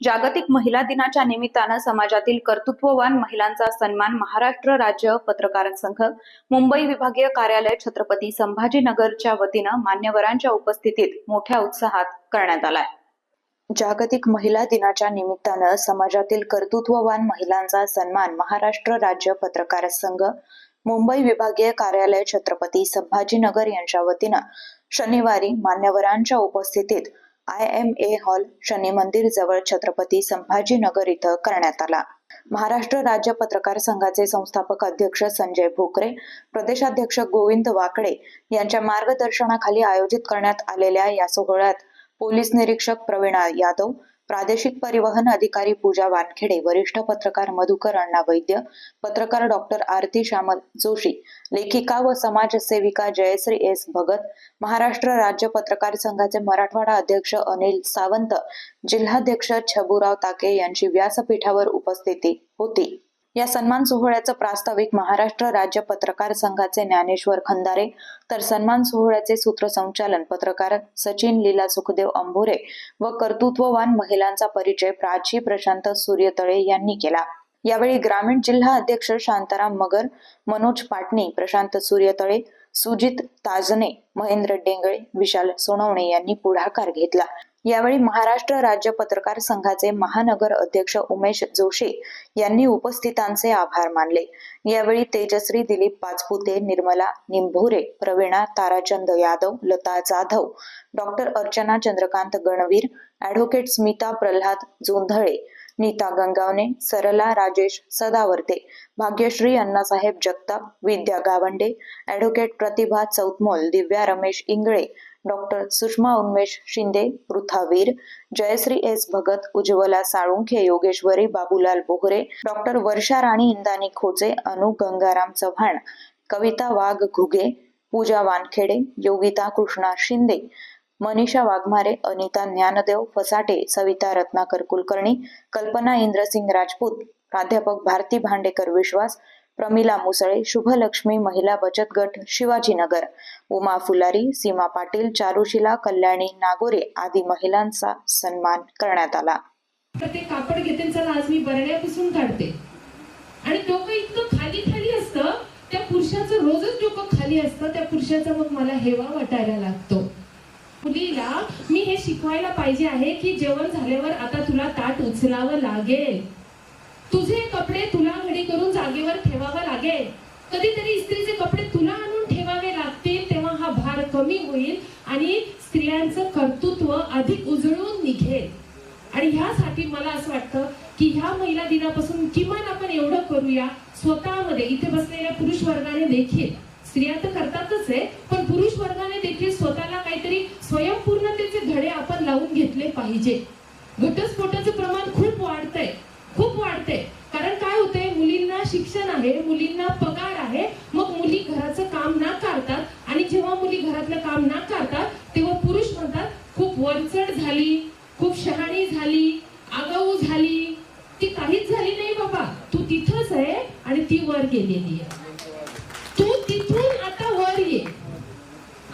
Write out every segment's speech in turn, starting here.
जागतिक महिला दिनाच्या निमित्तानं समाजातील कर्तृत्ववान महिलांचा सन्मान महाराष्ट्र राज्य पत्रकार संघ मुंबई विभागीय कार्यालय छत्रपती संभाजीनगरच्या वतीनं मान्यवरांच्या उपस्थितीत मोठ्या उत्साहात करण्यात आलाय. जागतिक महिला दिनाच्या निमित्तानं समाजातील कर्तृत्ववान महिलांचा सन्मान महाराष्ट्र राज्य पत्रकार संघ मुंबई विभागीय कार्यालय छत्रपती संभाजीनगर यांच्या वतीनं शनिवारी मान्यवरांच्या उपस्थितीत I M A hall Shani मंदिर जवळ छत्रपती संभाजीनगर इथं करण्यात आला. महाराष्ट्र राज्य पत्रकार संघाचे संस्थापक अध्यक्ष संजय भोकरे प्रदेशाध्यक्ष गोविंद वाकडे यांच्या मार्गदर्शनाखाली आयोजित करण्यात आलेल्या या सोहळ्यात पोलीस निरीक्षक प्रवीणा यादव प्रादेशिक परिवहन अधिकारी पूजा वानखेडे वरिष्ठ पत्रकार मधुकर अण्णा वैद्य पत्रकार डॉक्टर आरती श्यामल जोशी लेखिका व समाजसेविका जयश्री एस भगत महाराष्ट्र राज्य पत्रकार संघाचे मराठवाडा अध्यक्ष अनिल सावंत जिल्हाध्यक्ष छबुराव ताके यांची व्यासपीठावर उपस्थिती होती. या सन्मान सोहळ्याचं प्रास्ताविक महाराष्ट्र राज्य पत्रकार संघाचे ज्ञानेश्वर खंदारे तर सन्मान सोहळ्याचे सूत्रसंचालन पत्रकार सचिन लीला सुखदेव अंभोरे व कर्तृत्ववान महिलांचा परिचय प्राची प्रशांत सूर्यतळे यांनी केला. यावेळी ग्रामीण जिल्हा अध्यक्ष शांताराम मगर मनोज पाटणी प्रशांत सूर्यतळे सुजित ताजने महेंद्र डेंगळे विशाल सोनवणे यांनी पुढाकार घेतला. यावेळी महाराष्ट्र राज्य पत्रकार संघाचे महानगर अध्यक्ष उमेश जोशी यांनी उपस्थितांचे आभार मानले. यावेळी Tejashree Dilip Pachpute Nirmala Nimbhore Pravina Tarachand Yadav Lata Jadhav doctor Archana Chandrakant Ganvir advocate Smita Pralhad Jondhale Nita Gangawane Sarala Rajesh Sadavarte Bhagyashree Annasaheb Jagtap Vidya Gawande advocate Pratibha Chautmol Divya Ramesh Ingale doctor Sushma Unmesh Shinde Pruthaveer Jayashree S Bhagat Ujjwala Salunkhe Yogeshwari Babulal Bohare doctor Varsha Rani Indani Khoche Anu Gangaram Chavan कविता वाघ घुगे पूजा वानखेडे योगिता कृष्णा शिंदे मनीषा वाघमारे अनिता ज्ञानदेव फसाटे सविता रत्नाकर कुलकर्णी कल्पना इंद्रसिंग राजपूत प्राध्यापक भारती भांडेकर विश्वास प्रमिला मुसळे शुभलक्ष्मी महिला बचत गट शिवाजीनगर उमा फुलारी सीमा पाटील चारुशिला कल्याणी नागोरे आदी महिलांचा सन्मान करण्यात आला. तर ते कापड घेते चला आज मी बरण्यापासून काढते. आणि डोकं इतकं खाली खाली असतं त्या पुरुषाचं रोजच डोकं खाली असतं त्या पुरुषाचा मग मला हेवा वाटायला लागतो. मुलीला मी हे शिकवायला पाहिजे आहे की जेवण झाल्यावर आता तुला ताट उचलावं लागेल. तुझे कपडे तुला घडी करून जागेवर ठेवावं लागेल. कधीतरी इस्त्रीचे कपडे तुला आणून ठेवावे लागतील तेव्हा हा भार कमी होईल आणि स्त्रियांचं कर्तृत्व अधिक उजळून निघेल. आणि ह्यासाठी मला असं वाटतं की ह्या महिला दिनापासून किमान आपण एवढं करूया स्वतःमध्ये इथे बसलेल्या पुरुष वर्गाने देखील. स्त्रिया तर करतातच आहे पण पुरुष वर्गाने देखील स्वतः काहीतरी स्वयंपूर्णतेचे धडे आपण लावून घेतले पाहिजे. घटस्फोटाचं प्रमाण खूप वाढतंय खूप वाढतंय. कारण काय होतंय? मुलींना शिक्षण आहे मुलींना पगार आहे मग मुली घराचं काम ना करतात आणि जेव्हा मुली घरातलं काम ना करतात तेव्हा पुरुष म्हणतात खूप वरचढ झाली खूप शहाणी झाली आगाऊ झाली. ती काहीच झाली नाही बाबा. तू तिथंच आहे आणि ती वर गेलेली आहे. तू तिथून आता वर ये.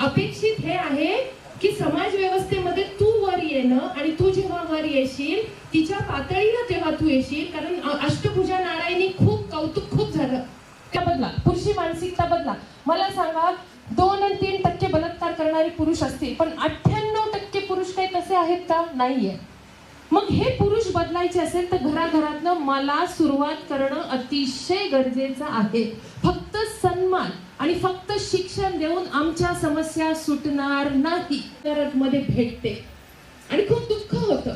अपेक्षा हे आहे की समाज व्यवस्थेमध्ये तू वर येणं आणि तू जेव्हा वर येशील तिच्या पातळीला तेव्हा तू येशील कारण अष्टभुजा नारायणी खूप कौतुक खूप झालं. त्या बदला पुरुषी मानसिकता बदला. मला सांगा दोन आणि तीन टक्के बलात्कार करणारे पुरुष असतील पण अठ्ठ्याण्णव टक्के पुरुष काही तसे आहेत का? नाहीये. मग हे पुरुष बदलायचे असेल तर घराघरातनं मला सुरुवात करणं अतिशय गरजेचं आहे. फक्त सन्मान. आणि फक्त शिक्षण देऊन आमच्या समस्या सुटणार नाही. तर मध्ये भेटते. आणि खूप दुःख होतं.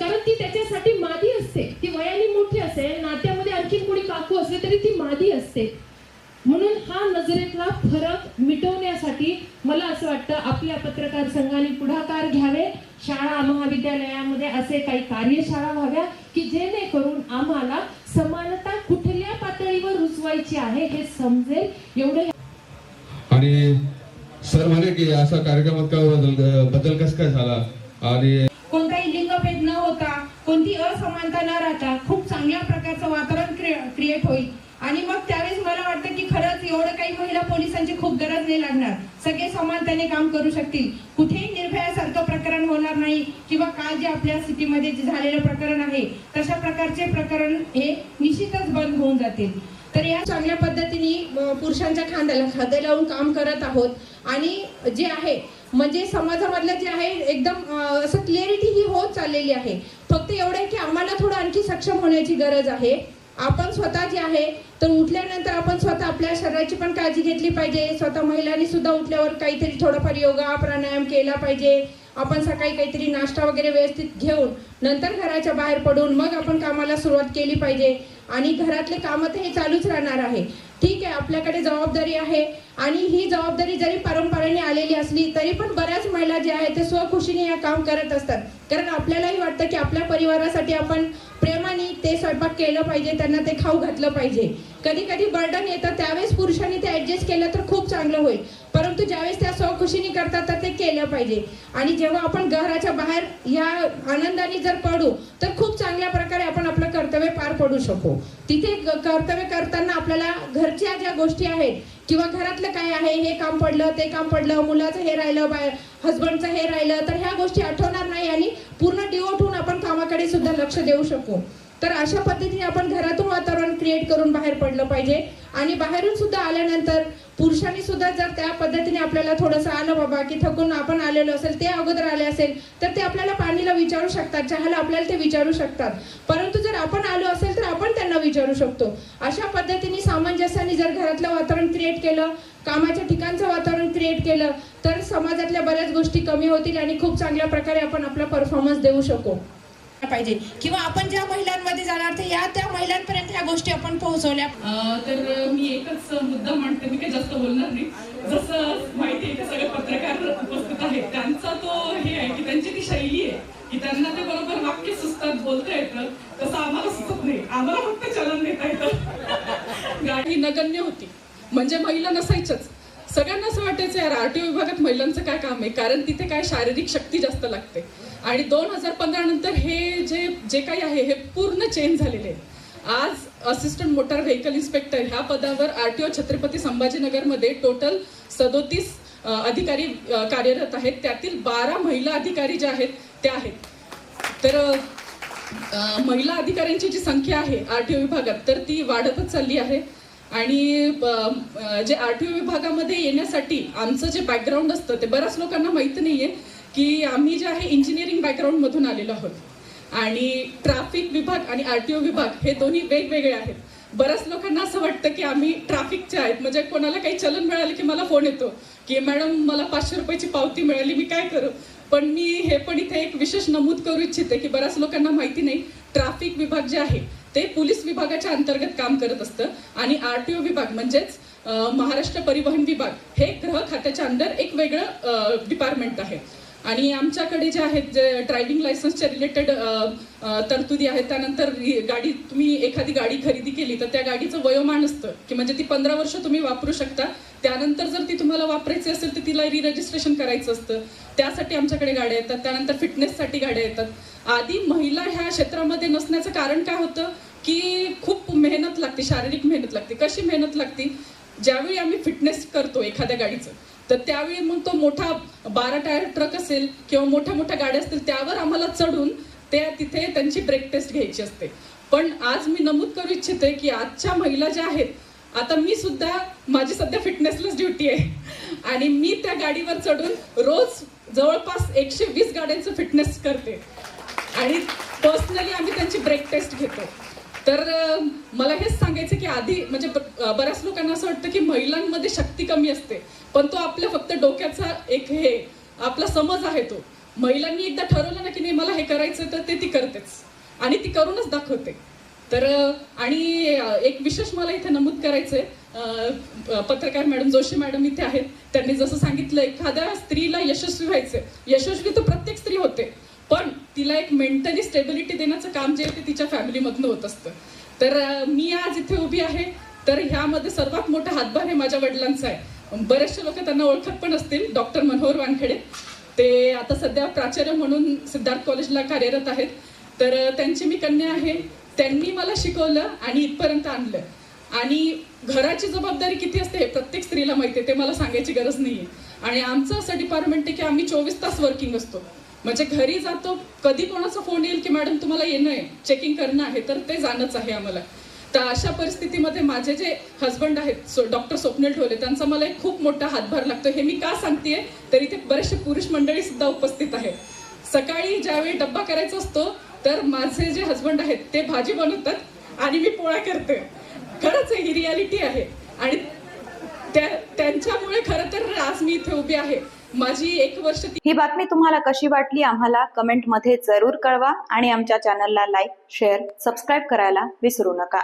कारण ती त्याच्यासाठी मादी असते. ती वयाने मोठी असेल नात्यामध्ये आणखी कोणी काकू असले तरी ती मादी असते. म्हणून हा नजरेतला फरक मिटवण्यासाठी मला असं वाटतं आपल्या पत्रकार संघाने पुढाकार घ्यावे. शाळा महाविद्यालयामध्ये असे काही कार्यशाळा व्हाव्या की जेणेकरून आम्हाला समानता कुठे रुजवायची आहे हे समजेल. एवढे आणि सर म्हणे की असा कार्यक्रमात का बदल बदल कस काय झाला? आणि कोणताही लिंगभेद न होता कोणती असमानता न राहता खूप चांगल्या प्रकारचं वातावरण क्रिएट होईल. आणि मग त्यावेळेस मला वाटतं की खरंच एवढं काही महिला पोलिसांची खूप गरज नाही लागणार. सगळे समानतेने काम करू शकतील. कुठेही निर्भयासारखं प्रकार प्रकरण होणार नाही किंवा काल जे आपल्या सिटीमध्ये जे झालेलं प्रकरण आहे तशा प्रकारचे प्रकरण हे निश्चितच बंद होऊन जातील. तर या चांगल्या पद्धतीने पुरुषांच्या खांद्याला खांदे लावून काम करत आहोत. आणि जे आहे म्हणजे समाजामधलं जे आहे एकदम असं क्लिअरिटी ही होत चाललेली आहे. फक्त एवढं आहे की आम्हाला थोडं आणखी सक्षम होण्याची गरज आहे. आपण स्वतः जे आहे तर उठल्यानंतर आपण स्वतः आपल्या शरीराची पण काळजी घेतली पाहिजे. स्वतः महिलांनी सुद्धा उठल्यावर काहीतरी थोडंफार योगा प्राणायाम केला पाहिजे. आपण सकाळी काहीतरी नाश्ता वगैरे व्यवस्थित घेऊन नंतर घराच्या बाहेर पडून मग आपण कामाला सुरुवात केली पाहिजे. आणि घरातले कामं तर हे चालूच राहणार आहे. ठीक आहे आपल्याकडे जबाबदारी आहे आणि ही जबाबदारी जरी परंपरेने आलेली असली तरी पण बऱ्याच महिला ज्या आहेत ते स्वखुशीने या काम करत असतात. कारण आपल्यालाही वाटतं की आपल्या परिवारासाठी आपण प्रेमाने ते स्वयंपाक केलं पाहिजे त्यांना ते खाऊ घातलं पाहिजे. कधी कधी बर्डन येतं त्यावेळेस पुरुषांनी ते ऍडजस्ट केलं तर खूप चांगलं होईल. परंतु ज्यावेळेस त्या स्वखुशीने करतात तर ते केलं पाहिजे. आणि जेव्हा आपण घराच्या बाहेर या आनंदाने जर पडू तर खूप चांगल्या प्रकारे आपण आपलं कर्तव्य पार पडू शकू. तिथे कर्तव्य करताना आपल्याला घरच्या ज्या गोष्टी आहेत किंवा घरातलं काय आहे हे काम पडलं ते काम पडलं मुलाचं हे राहिलं बाय हसबंडचं हे राहिलं तर ह्या गोष्टी आठवणार नाही आणि पूर्ण डिओट होऊन आपण कामाकडे सुद्धा लक्ष देऊ शकू. तर अशा पद्धतीने आपण घरातून वातावरण क्रिएट करून बाहेर पडलं पाहिजे. आणि बाहेरून सुद्धा आल्यानंतर पुरुषांनी सुद्धा जर त्या पद्धतीने आपल्याला थोडंसं आलं बाबा की थकून आपण आलेलो असेल ते अगोदर आले असेल तर ते आपल्याला पाणीला विचारू शकतात चहाला आपल्याला ते विचारू शकतात. परंतु जर आपण आलो असेल तर आपण त्यांना विचारू शकतो. अशा पद्धतीने सामंजस्याने जर घरातलं वातावरण क्रिएट केलं कामाच्या ठिकाणचं वातावरण क्रिएट केलं तर समाजातल्या बऱ्याच गोष्टी कमी होतील आणि खूप चांगल्या प्रकारे आपण आपला परफॉर्मन्स देऊ शकू. पाहिजे. किंवा आपण ज्या महिलांमध्ये जाणार तर या त्या महिलांपर्यंत ह्या गोष्टी आपण पोहोचवल्या. तर मी एकच मुद्दा म्हणते मी काही जास्त बोलणार नाही. जसं माहिती आहे की सगळे पत्रकार उपस्थित आहेत. त्यांचा तो हे आहे की त्यांची ती शैली आहे की त्यांना ते बरोबर वाक्य सुचतात बोलता येतं. तसं आम्हाला सुचत नाही. आम्हाला फक्त चलन देता येतं. गाडी नगण्य होती. म्हणजे महिला नसायच्याच सगळ्यांना असं वाटायचं यार आरटीओ विभागात महिलांचं काय काम आहे? कारण तिथे काय शारीरिक शक्ती जास्त लागते. आणि दोन हजार पंधरा नंतर हे जे जे काही आहे हे पूर्ण चेंज झालेले आहे आज असिस्टंट मोटार व्हेकल इन्स्पेक्टर ह्या पदावर आर टी ओ छत्रपती संभाजीनगरमध्ये टोटल सदोतीस अधिकारी कार्यरत आहेत. त्यातील बारा महिला अधिकारी ज्या आहेत त्या आहेत. तर महिला अधिकाऱ्यांची जी संख्या आहे आर टी ओ विभागात तर ती वाढतच चालली आहे. आणि जे आर टी ओ विभागामध्ये येण्यासाठी आमचं जे बॅकग्राऊंड असतं ते बऱ्याच लोकांना माहीत नाही आहे की आम्ही जे आहे इंजिनिअरिंग बॅकग्राऊंडमधून आलेलो आहोत. आणि ट्रॅफिक विभाग आणि आर टी ओ विभाग हे दोन्ही वेगवेगळे आहेत. बऱ्याच लोकांना असं वाटतं की आम्ही ट्रॅफिकचे आहेत. म्हणजे कोणाला काही चलन मिळालं की मला फोन येतो. की मॅडम मला पाचशे रुपयाची पावती मिळाली मी काय करू? पण मी हे पण इथे एक विशेष नमूद करू इच्छिते की बऱ्याच लोकांना माहिती नाही ट्रॅफिक विभाग जे आहे ते पोलीस विभागाच्या अंतर्गत काम करत असतं. आणि आर टी ओ विभाग म्हणजेच महाराष्ट्र परिवहन विभाग हे ग्रह खात्याच्या अंडर एक वेगळं डिपार्टमेंट आहे. आणि आमच्याकडे जे आहेत जे ड्रायव्हिंग लायसन्सच्या रिलेटेड तरतुदी आहेत त्यानंतर गाडी तुम्ही एखादी गाडी खरेदी केली तर त्या गाडीचं वयोमान असतं. की म्हणजे ती पंधरा वर्ष तुम्ही वापरू शकता. त्यानंतर जर ती तुम्हाला वापरायची असेल तर तिला री रजिस्ट्रेशन करायचं असतं. त्यासाठी आमच्याकडे गाड्या येतात. त्यानंतर फिटनेससाठी गाड्या येतात. आधी महिला ह्या क्षेत्रामध्ये नसण्याचं कारण काय होतं? की खूप मेहनत लागते शारीरिक मेहनत लागते. कशी मेहनत लागते? ज्यावेळी आम्ही फिटनेस करतो एखाद्या गाडीचं तर त्यावेळी मग तो मोठा बारा टायर ट्रक असेल किंवा मोठ्या मोठ्या गाड्या असतील त्यावर आम्हाला चढून त्या तिथे त्यांची ब्रेक टेस्ट घ्यायची असते. पण आज मी नमूद करू इच्छिते की आजच्या महिला ज्या आहेत आता मी सुद्धा माझी सध्या फिटनेसलाच ड्युटी आहे. आणि मी त्या गाडीवर चढून रोज जवळपास एकशे वीस गाड्यांचं फिटनेस करते. आणि पर्सनली आम्ही त्यांची ब्रेक टेस्ट घेतो. तर मला हेच सांगायचं की आधी म्हणजे बऱ्याच लोकांना असं वाटतं की महिलांमध्ये शक्ती कमी असते. पण तो आपल्या फक्त डोक्याचा एक हे आपला समज आहे तो. महिलांनी एकदा ठरवलं ना की नाही मला हे करायचं तर ते ती करतेच. आणि ती करूनच दाखवते. तर आणि एक विशेष मला इथे नमूद करायचंय. आहे पत्रकार मॅडम जोशी मॅडम इथे आहेत. त्यांनी जसं सांगितलं एखाद्या स्त्रीला यशस्वी व्हायचं यशस्वी तर प्रत्येक स्त्री होते. पण तिला एक मेंटली स्टेबिलिटी देण्याचं काम जे आहे ते तिच्या फॅमिलीमधनं होत असतं. तर मी आज इथे उभी आहे. तर ह्यामध्ये सर्वात मोठा हातभार हे माझ्या वडिलांचा आहे. बरेचसे लोक त्यांना ओळखत पण असतील. डॉक्टर मनोहर वानखेडे. ते आता सध्या प्राचार्य म्हणून सिद्धार्थ कॉलेजला कार्यरत आहेत. तर त्यांची मी कन्या आहे. त्यांनी मला शिकवलं आणि इथपर्यंत आणलं. आणि घराची जबाबदारी किती असते हे प्रत्येक स्त्रीला माहिती आहे. ते मला सांगायची गरज नाहीये. आणि आमचं असं डिपार्टमेंट आहे की आम्ही चोवीस तास वर्किंग असतो. म्हणजे घरी जातो कधी कोणाचा फोन येईल की मॅडम तुम्हाला येणं आहे चेकिंग करणं आहे तर ते जाणंच आहे आम्हाला. तर अशा परिस्थितीमध्ये माझे जे हस्बंड आहेत सो डॉक्टर स्वप्नील ठोले त्यांचा मला एक खूप मोठा हातभार लागतो हे मी का सांगतेय? तर इथे बरेचसे पुरुष मंडळी सुद्धा उपस्थित आहेत. सकाळी ज्यावेळी डब्बा करायचा असतो तर माझे जे हस्बंड आहेत ते भाजी बनवतात आणि मी पोळ्या करते. खरंच ही रियालिटी आहे. आणि त्या त्यांच्यामुळे खरं तर आज मी इथे उभी आहे. माझी एक वर्ष ही बातमी तुम्हाला कशी वाटली आम्हाला कमेंटमध्ये जरूर कळवा आणि आमच्या चॅनलला लाईक शेअर सबस्क्राईब करायला विसरू नका.